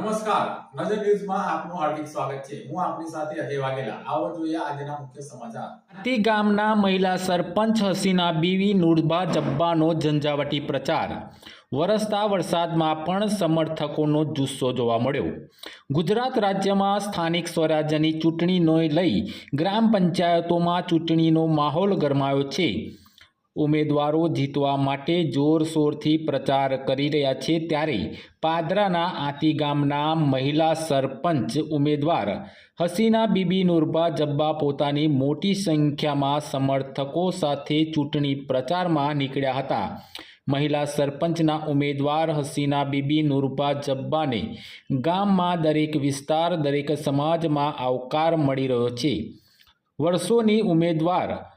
નમસ્કાર. નજર ન્યૂઝમાં આપનું હાર્દિક સ્વાગત છે. હું આપની સાથે અજય વાઘેલા. આવો જોઈએ આજના મુખ્ય સમાચાર. આતી ગામના મહિલા સરપંચ હસીના બીવી નુરભા જબ્બાનો ઝંઝાવટી પ્રચાર. વરસતા વરસાદમાં પણ સમર્થકોનો જુસ્સો જોવા મળ્યો. ગુજરાત રાજ્યમાં સ્થાનિક સ્વરાજ્યની ચૂંટણીનો લઈ ગ્રામ પંચાયતોમાં ચૂંટણીનો માહોલ ગરમાયો છે. ઉમેદવારો જીતવા માટે જોરશોરથી પ્રચાર કરી રહ્યા છે ત્યારે પાદરાના આતી ગામના મહિલા સરપંચ ઉમેદવાર હસીના બીબી નુરબા જબ્બા પોતાની મોટી સંખ્યામાં સમર્થકો સાથે ચૂંટણી પ્રચારમાં નીકળ્યા હતા. મહિલા સરપંચના ઉમેદવાર હસીના બીબી નુરબા જબ્બાને ગામમાં દરેક વિસ્તાર, દરેક સમાજમાં આવકાર મળી રહ્યો છે. વર્ષોની ઉમેદવાર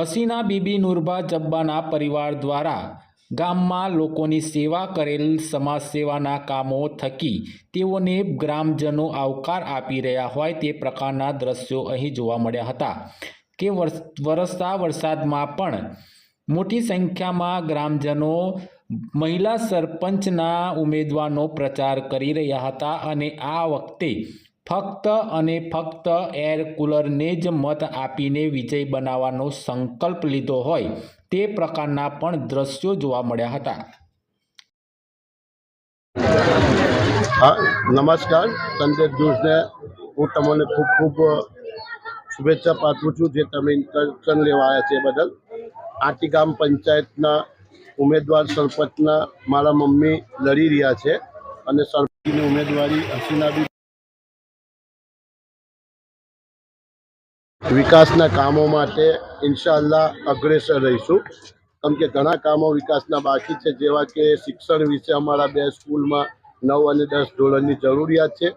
હસીના બીબી નુરબા જબ્બાના પરિવાર દ્વારા ગામમાં લોકોની સેવા કરેલ સમાજ સેવાના કામો થકી તેઓને ગ્રામજનો આવકાર આપી રહ્યા હોય તે પ્રકારના દ્રશ્યો અહીં જોવા મળ્યા હતા કે વરસતા વરસાદમાં પણ મોટી સંખ્યામાં ગ્રામજનો મહિલા સરપંચના ઉમેદવારનો પ્રચાર કરી રહ્યા હતા અને આ વખતે ફક્ત અને ફક્ત એર કુલરને જ મત આપીને વિજય બનાવવાનો સંકલ્પ લીધો હોય તે પ્રકારના પણ દ્રશ્યો જોવા મળ્યા હતા. હા, નમસ્કાર. સંદેશ જોશને હું તમને ખૂબ ખૂબ શુભેચ્છા પાઠવું છું જે તમે ઇન્ટરક્શન લેવા આવ્યા છે બદલ. આટી ગામ પંચાયતના ઉમેદવાર સરપંચના મારા મમ્મી લડી રહ્યા છે અને સરપંચની ઉમેદવારી હસીનાબી વિકાસના કામો માટે ઇન્શાઅલ્લાહ અગ્રેસર રહીશું. કેમ કે ઘણા કામો વિકાસના બાકી છે જેવા કે શિક્ષણ વિશે અમારા બે સ્કૂલમાં નવ અને દસ ધોરણની જરૂરિયાત છે.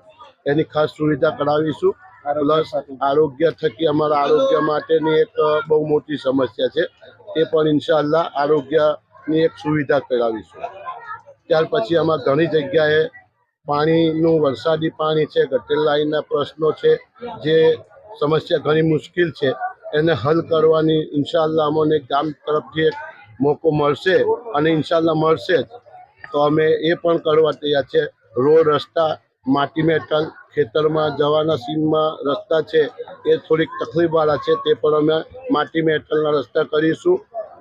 એની ખાસ સુવિધા કરાવીશું પ્લસ આરોગ્ય થકી અમારા આરોગ્ય માટેની એક બહુ મોટી સમસ્યા છે. તે પણ ઇન્શાઅલ્લાહ આરોગ્યની એક સુવિધા કરાવીશું ત્યાર પછી આમાં ઘણી જગ્યાએ પાણીનું વરસાદી પાણી છે ગટર લાઈનના પ્રશ્નો છે જે સમસ્યા ઘણી મુશ્કેલ છે. એને હલ કરવાની ઇન્શાલ્લાહ અમને ગામ તરફથી એક મોકો મળશે અને ઇન્શાલ્લાહ મળશે જ. તો અમે એ પણ કરવા તૈયાર છે. રોડ, રસ્તા, માટી મેટલ, ખેતરમાં જવાના સીમમાં રસ્તા છે. એ થોડીક તકલીફવાળા છે, તે પણ અમે માટી મેટલના રસ્તા કરીશું.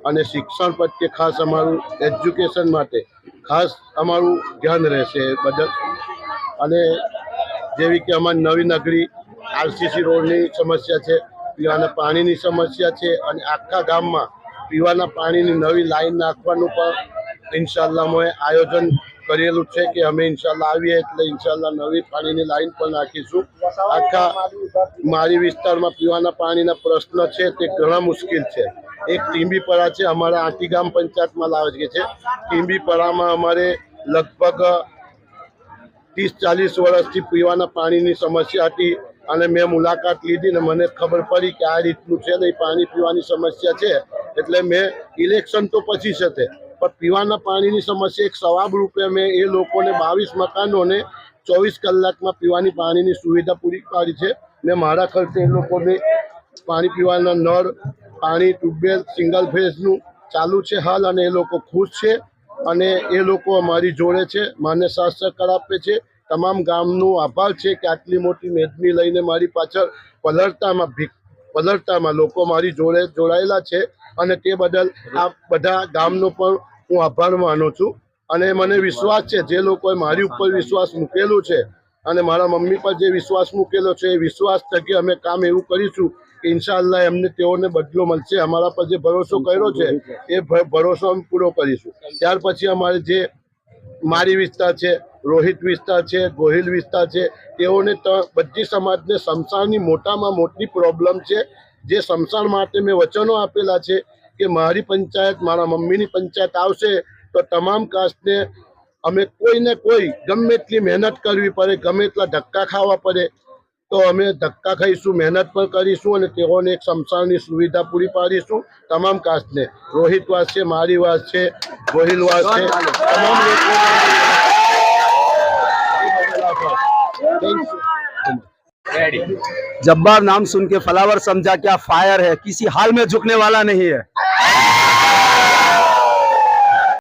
અને શિક્ષણ પ્રત્યે ખાસ અમારું એજ્યુકેશન માટે ખાસ અમારું ધ્યાન રહેશે બધા અને જેવી કે અમારી નવી નગરી આરસીસી રોડની સમસ્યા છે, પીવાના પાણીની સમસ્યા છે અને આખા ગામમાં પીવાના પાણીની નવી લાઈન નાખવાનું પણ ઇન્શાલ્લાહ અમે આયોજન કરેલું છે કે અમે ઇન્શાલ્લાહ આવીએ એટલે ઇન્શાલ્લાહ નવી પાણીની લાઈન પણ નાખીશું. આખા મારી વિસ્તારમાં પીવાના પાણીના પ્રશ્ન છે તે ઘણા મુશ્કેલ છે. એક ટીંબીપરા છે, અમારા આંટી ગામ પંચાયતમાં લાવે છે ટીંબીપરામાં અમારે લગભગ ત્રીસ ચાલીસ વર્ષથી પીવાના પાણીની સમસ્યા હતી. અને મેં મુલાકાત લીધી ને મને ખબર પડી કે આ રીતનું છે ને પાણી પીવાની સમસ્યા છે. એટલે મેં ઇલેક્શન તો પછી છે તે. પણ પીવાના પાણીની સમસ્યા એક સવાબ રૂપે મેં એ લોકોને બાવીસ મકાનોને ચોવીસ કલાકમાં પીવાની પાણીની સુવિધા પૂરી પાડી છે. મેં મારા ખર્ચે એ લોકોને પાણી પીવાના નળ, પાણી, ટ્યુબવેલ, સિંગલ ફેઝનું ચાલુ છે હાલ અને એ લોકો ખુશ છે. અને એ લોકો અમારી જોડે છે, મને સાથ સહકાર આપે છે. તમામ ગામનો આભાર છે કે આટલી મોટી મેદની લઈને મારી પાછળ પલળતામાં ભીખ, પલળતામાં લોકો મારી જોડે જોડાયેલા છે અને તે બદલ આ બધા ગામનો પણ હું આભાર માનું છું. અને મને વિશ્વાસ છે, જે લોકોએ મારી ઉપર વિશ્વાસ મૂકેલો છે અને મારા મમ્મી પર જે વિશ્વાસ મૂકેલો છે, એ વિશ્વાસ થકી અમે કામ એવું કરીશું કે ઇન્શાઅલ્લાહ એમને તેઓને બદલો મળશે. અમારા પર જે ભરોસો કર્યો છે, એ ભરોસો અમે પૂરો કરીશું. ત્યાર પછી અમારે જે મારી વિસ્તાર છે રોહિત વિસ્તાર છે, ગોહિલ વિસ્તાર છે, તેઓને બધી સમાજને સમસાણની મોટામાં મોટી પ્રોબ્લેમ છે. જે સમસાણ માટે મેં વચનો આપેલા છે કે મારી પંચાયત, મારા મમ્મીની પંચાયત આવશે તો તમામ કાસ્ટને અમે કોઈને કોઈ ગમે એટલી મહેનત કરવી પડે, ગમે એટલા ધક્કા ખાવા પડે, તો અમે ધક્કા ખાઈશું, મહેનત પણ કરીશું અને તેઓને એક સમસાણની સુવિધા પૂરી પાડીશું તમામ કાસ્ટને રોહિત વાસ છે, મારી વાસ છે, ગોહિલ વાસ છે, તમામ લોકો जब्बार नाम सुन के फ्लावर समझा क्या फायर है किसी हाल में झुकने वाला नहीं है